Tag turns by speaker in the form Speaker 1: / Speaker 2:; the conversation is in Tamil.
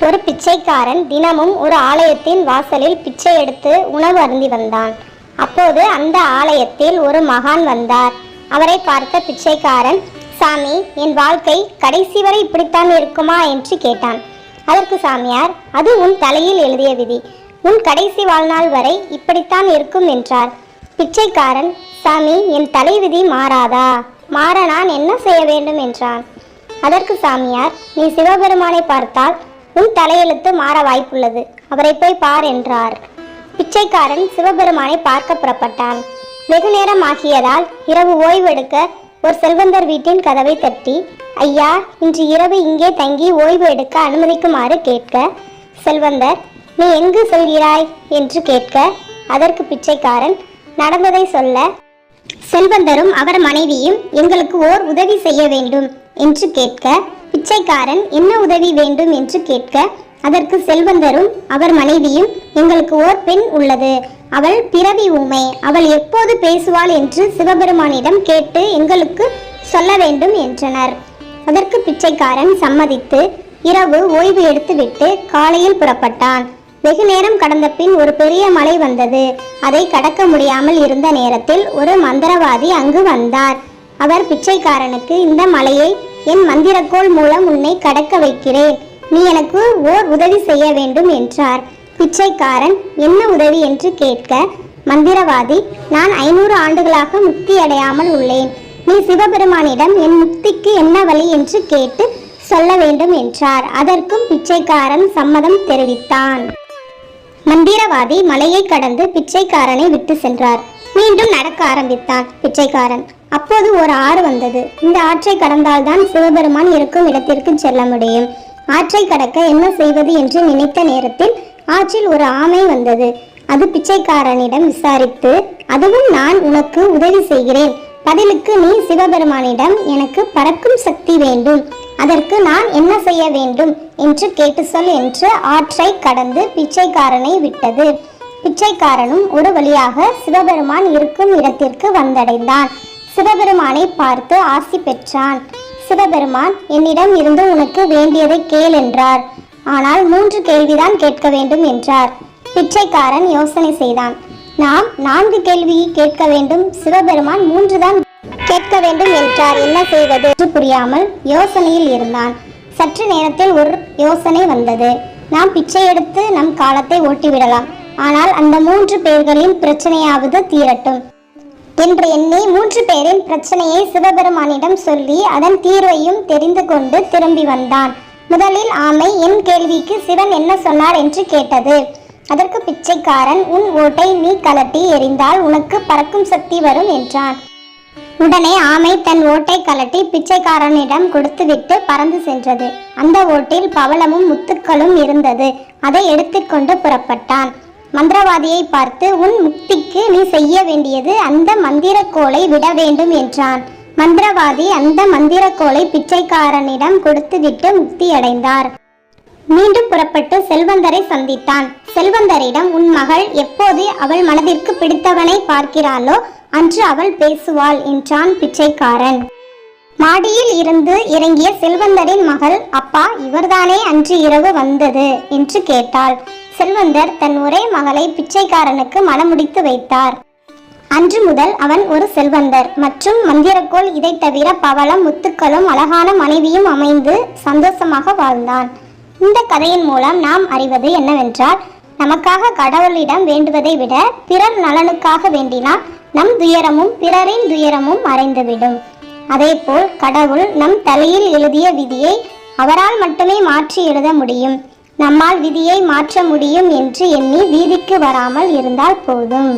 Speaker 1: ஒரு பிச்சைக்காரன் தினமும் ஒரு ஆலயத்தின் வாசலில் பிச்சை எடுத்து உணவு அருந்தி வந்தான். அப்போது அந்த ஆலயத்தில் ஒரு மகான் வந்தார். அவரை பார்த்த பிச்சைக்காரன் சாமி என் வாழ்க்கை கடைசி வரை இப்படித்தான் இருக்குமா? என்று கேட்டான். அதற்கு சாமியார் அது உன் தலையில் எழுதிய விதி. உன் கடைசி வாழ்நாள் வரை இப்படித்தான் இருக்கும் என்றார். பிச்சைக்காரன் சாமி என் தலைவிதி மாறாதா? மாற நான் என்ன செய்ய வேண்டும்? என்றான். அதற்கு சாமியார் நீ சிவபெருமானை பார்த்தால் உன் தலையெழுத்து மாற வாய்ப்புள்ளது. அவரை போய் பார் என்றார். பிச்சைக்காரன் சிவபெருமானை பார்க்க புறப்பட்டான். வெகு நேரம் ஆகியதால் இரவு ஓய்வெடுக்க ஒரு செல்வந்தர் வீட்டின் கதவை தட்டி ஐயா இன்று இரவு இங்கே தங்கி ஓய்வு எடுக்க அனுமதிக்குமாறு கேட்க செல்வந்தர் நீ எங்கு செல்கிறாய்? என்று கேட்க அதற்கு பிச்சைக்காரன் நடந்ததை சொல்ல செல்வந்தரும் அவர் மனைவியும் எங்களுக்கு ஓர் உதவி செய்ய வேண்டும் என்று கேட்க பிச்சைக்காரன் என்ன உதவி வேண்டும் என்று கேட்க அதற்கு செல்வந்தரும் அவர் மனைவியும் எங்களுக்கு ஓர் பெண் உள்ளது. அவள் பிறவி ஊமை. அவள் எப்போது பேசுவாள் என்று சிவபெருமானிடம் கேட்டு எங்களுக்கு சொல்ல வேண்டும் என்றனர். அதற்கு பிச்சைக்காரன் சம்மதித்து இரவு ஓய்வு எடுத்துவிட்டு காலையில் புறப்பட்டான். வெகு நேரம் கடந்த பின் ஒரு பெரிய மலை வந்தது. அதை கடக்க முடியாமல் இருந்த நேரத்தில் ஒரு மந்திரவாதி அங்கு வந்தார். அவர் பிச்சைக்காரனுக்கு இந்த மலையை என் மந்திரக்கோள் மூலம் உன்னை கடக்க வைக்கிறேன். நீ எனக்கு ஓர் உதவி செய்ய வேண்டும் என்றார். பிச்சைக்காரன் என்ன உதவி? என்று கேட்க மந்திரவாதி நான் ஐநூறு ஆண்டுகளாக முக்தி அடையாமல் உள்ளேன். நீ சிவபெருமானிடம் என் முக்திக்கு என்ன வழி? என்று கேட்டு சொல்ல வேண்டும் என்றார். அதற்கும் பிச்சைக்காரன் சம்மதம் தெரிவித்தான். மந்திரவாதி மலையை கடந்து பிச்சைக்காரனை விட்டு சென்றார். மீண்டும் நடக்க ஆரம்பித்தான் பிச்சைக்காரன். அப்போது ஒரு ஆறு வந்தது. இந்த ஆற்றை கடந்தால்தான் சிவபெருமான் இருக்கும் இடத்திற்கு செல்ல முடியும். ஆற்றை கடக்க என்ன செய்வது என்று நினைத்த நேரத்தில் ஆற்றில் ஒரு ஆமை வந்தது. அது பிச்சைக்காரனிடம் விசாரித்து அதுவும் நான் உனக்கு உதவி செய்கிறேன். பதிலுக்கு நீ சிவபெருமானிடம் எனக்கு பறக்கும் சக்தி வேண்டும். அதற்கு நான் என்ன செய்ய வேண்டும்? என்று கேட்டு சொல் என்று ஆற்றை கடந்து பிச்சைக்காரனை விட்டது. பிச்சைக்காரனும் ஒரு வழியாக சிவபெருமான் இருக்கும் இடத்திற்கு வந்தடைந்தான். சிவபெருமானை பார்த்து ஆசி பெற்றான். சிவபெருமான் என்னிடம் இருந்து உனக்கு வேண்டியதை கேள் என்றார். ஆனால் மூன்று கேள்விதான் கேட்க வேண்டும் என்றார். பிச்சைக்காரன் யோசனை செய்தான். நாம் நான்கு கேள்வியை கேட்க வேண்டும். சிவபெருமான் மூன்றுதான் கேட்க வேண்டும் என்றார். என்ன செய்வது? என்று புரியாமல் யோசனையில் இருந்தான். சற்று நேரத்தில் ஒரு யோசனை வந்தது. நாம் பிச்சை எடுத்து நம் காலத்தை ஓட்டிவிடலாம். ஆனால் அந்த மூன்று பேர்களின் பிரச்சனையாவது தீரட்டும். என்று எண்ணி மூன்று பேரின் பிரச்சனையை சிவபெருமானிடம் சொல்லி அதன் தீர்வையும் தெரிந்து கொண்டு திரும்பி வந்தான். முதலில் ஆமை என் கேள்விக்கு சிவன் என்ன சொன்னார்? என்று கேட்டது. அதற்கு பிச்சைக்காரன் உன் ஓட்டை நீ கலட்டி எறிந்தால் உனக்கு பறக்கும் சக்தி வரும் என்றான். உடனே ஆமை தன் ஓட்டை கலட்டி பிச்சைக்காரனிடம் கொடுத்துவிட்டு பறந்து சென்றது. அந்த ஓட்டில் பவளமும் முத்துக்களும் இருந்தது. அதை எடுத்துக்கொண்டு புறப்பட்டான். மந்திரவாதியை பார்த்து உன் முக்திக்கு நீ செய்ய வேண்டியது அந்த மந்திரக்கோலை விட வேண்டும் என்றான். மந்திரவாதி அந்த மந்திரக்கோலை பிச்சைக்காரனிடம் கொடுத்துவிட்டு முக்தி அடைந்தார் மீண்டும் புறப்பட்டு செல்வந்தரை சந்தித்தான். செல்வந்தரிடம் உன் மகள் எப்போது அவள் மனதிற்கு பிடித்தவனை பார்க்கிறாளோ அன்று அவள் பேசுவாள் என்றான் பிச்சைக்காரன். மாடியில் இருந்து இறங்கிய செல்வந்தரின் மகள் அப்பா இவர்தானே அன்று இரவு வந்தது என்று கேட்டாள். செல்வந்தர் தன் ஒரே மகளை பிச்சைக்காரனுக்கு மணமுடித்து வைத்தார். அன்று முதல் அவன் ஒரு செல்வந்தர். மற்றும் மந்திரக்கோள் இதை தவிர பவளம் முத்துக்களும் அழகான மனைவியும் அமைந்து சந்தோஷமாக வாழ்ந்தான். இந்த கதையின் மூலம் நாம் அறிவது என்னவென்றால் நமக்காக கடவுளிடம் வேண்டுவதை விட பிறர் நலனுக்காக வேண்டினால் நம் துயரமும் பிறரின் துயரமும் மறைந்துவிடும். அதேபோல் கடவுள் நம் தலையில் எழுதிய விதியை அவரால் மட்டுமே மாற்றி எழுத முடியும். நம்மால் விதியை மாற்ற முடியும் என்று எண்ணி வீதிக்கு வராமல் இருந்தால் போதும்.